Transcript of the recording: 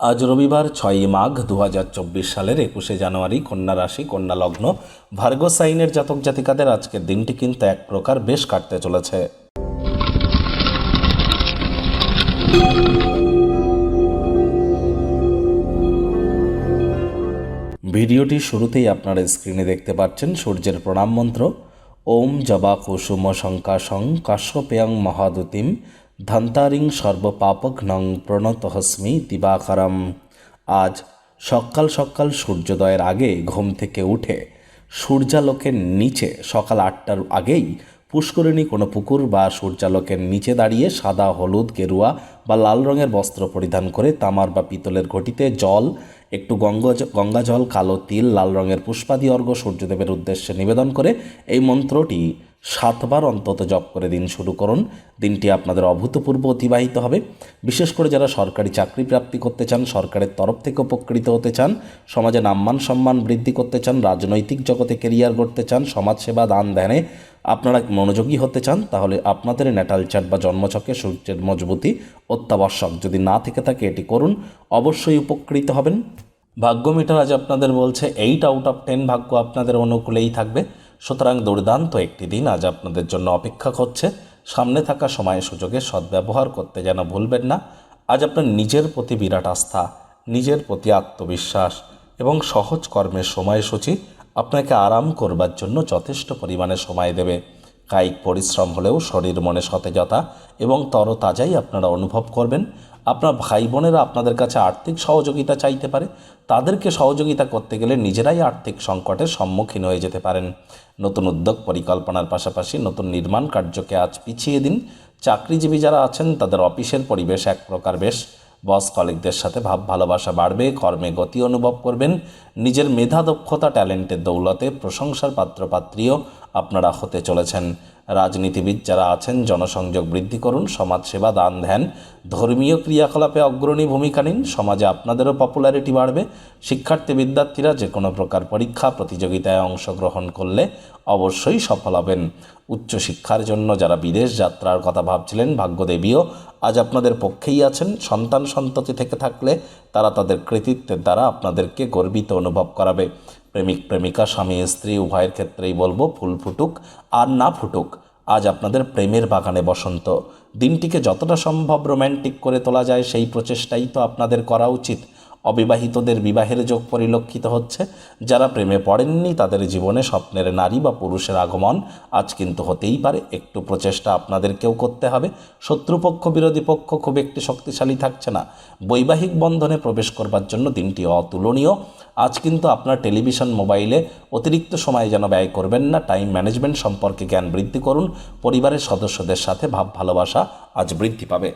আজ রবিবার ছয়ই মাঘ দু হাজার চব্বিশ সালের একুশে জানুয়ারি কন্যা রাশি, কন্যা লগ্ন, ভার্গ সাইনের জাতক জাতিকাদের আজকের দিনটি কিন্তু এক প্রকার বেশ কাটতে চলেছে। ভিডিওটি শুরুতেই আপনারা স্ক্রিনে দেখতে পাচ্ছেন সূর্যের প্রণাম মন্ত্র। ওম জবা কুসুম শঙ্কাশং কাশ্যপেয়ং মহাদুতিম ধন্তারিং সর্বপাপঘ্নং প্রণতহস্মি দিবাকরম। আজ সকাল সকাল সূর্যোদয়ের আগে ঘুম থেকে উঠে সূর্যালোকের নিচে সকাল আটটার আগেই পুষ্করিণী কোনো পুকুর বা সূর্যালোকের নিচে দাঁড়িয়ে সাদা হলুদ গেরুয়া বা লাল রঙের বস্ত্র পরিধান করে তামার বা পিতলের ঘটিতে জল, একটু গঙ্গা গঙ্গা জল, কালো তিল, লাল রঙের পুষ্পাদি অর্ঘ্য সূর্যদেবের উদ্দেশ্যে নিবেদন করে এই মন্ত্রটি সাতবার অন্তত জপ করে দিন শুরু করুন। দিনটি আপনাদের অভূতপূর্ব অতিবাহিত হবে। বিশেষ করে যারা সরকারি চাকরি প্রাপ্তি করতে চান, সরকারের তরফ থেকে উপকৃত হতে চান, সমাজে নাম্মান সম্মান বৃদ্ধি করতে চান, রাজনৈতিক জগতে কেরিয়ার গড়তে চান, সমাজসেবা দান ধ্যানে আপনারা মনোযোগী হতে চান, তাহলে আপনাদের ন্যাটাল চার্ট বা জন্মছকে সূর্যের মজবুতি অত্যাবশ্যক যদি না থেকে থাকে এটি করুন। অবশ্যই উপকৃত হবেন। ভাগ্য মিটার আজ আপনাদের বলছে এইট আউট অফ টেন ভাগ্য আপনাদের অনুকূলেই থাকবে। সুতরাং দুর্দান্ত একটি দিন আজ আপনাদের জন্য অপেক্ষা করছে। সামনে থাকা সময় সুযোগে সদ্ব্যবহার করতে যেন ভুলবেন না। আজ আপনার নিজের প্রতি বিরাট আস্থা, নিজের প্রতি আত্মবিশ্বাস এবং সহজ কর্মের সময়সূচি আপনাকে আরাম করবার জন্য যথেষ্ট পরিমাণে সময় দেবে। কায়িক পরিশ্রম হলেও শরীর মনে সতেজতা এবং তরতাজাই আপনারা অনুভব করবেন। আপনার ভাই বোনেরা আপনাদের কাছে আর্থিক সহযোগিতা চাইতে পারে, তাদেরকে সহযোগিতা করতে গেলে নিজেরাই আর্থিক সংকটের সম্মুখীন হয়ে যেতে পারেন। নতুন উদ্যোগ পরিকল্পনার পাশাপাশি নতুন নির্মাণ কার্যকে আজ পিছিয়ে দিন। চাকরিজীবী যারা আছেন, তাদের অফিসের পরিবেশ এক প্রকার বেশ। বস কলিগদের সাথে ভাব ভালোবাসা বাড়বে, কর্মে গতি অনুভব করবেন। নিজের মেধা দক্ষতা, ট্যালেন্টের দৌলতে প্রশংসার পাত্রপাত্রীও আপনারা হতে চলেছেন। রাজনীতিবিদ যারা আছেন, জনসংযোগ বৃদ্ধি করুন, সমাজসেবা দান ধ্যান ধর্মীয় ক্রিয়াকলাপে অগ্রণী ভূমিকা নিন, সমাজে আপনাদেরও পপুলারিটি বাড়বে, শিক্ষার্থী, বিদ্যার্থীরা যে কোনো প্রকার পরীক্ষা, প্রতিযোগিতায় অংশগ্রহণ করলে অবশ্যই সফল হবেন। উচ্চশিক্ষার জন্য যারা বিদেশ যাত্রার কথা ভাবছিলেন, ভাগ্যদেবীও আজ আপনাদের পক্ষেই আছেন। সন্তান সন্ততি থেকে থাকলে তারা তাদের কৃতিত্বের দ্বারা আপনাদেরকে গর্বিত অনুভব করাবে। প্রেমিক, প্রেমিকা, স্বামী, স্ত্রী, উভয়ের ক্ষেত্রেই বলব, ফুল ফুটুক আর না ফুটুক। আজ আপনাদের প্রেমের বাগানে বসন্ত। দিনটিকে যতটা সম্ভব রোম্যান্টিক করে তোলা যায় সেই প্রচেষ্টাই তো আপনাদের করা উচিত। অবিবাহিতদের বিবাহের যোগ পরিলক্ষিত হচ্ছে। যারা প্রেমে পড়েননি, তাদের জীবনে স্বপ্নের নারী বা পুরুষের আগমন আজ কিন্তু হতেই পারে। একটু প্রচেষ্টা আপনাদেরকেও করতে হবে। শত্রুপক্ষ, বিরোধী পক্ষ খুব একটি শক্তিশালী থাকছে না। বৈবাহিক বন্ধনে প্রবেশ করবার জন্য দিনটি অতুলনীয়। আজ কিন্তু আপনার টেলিভিশন, মোবাইলে অতিরিক্ত সময় যেন ব্যয় করবেন না। টাইম ম্যানেজমেন্ট সম্পর্কে জ্ঞান বৃদ্ধি করুন। পরিবারের সদস্যদের সাথে ভাব ভালোবাসা আজ বৃদ্ধি পাবে।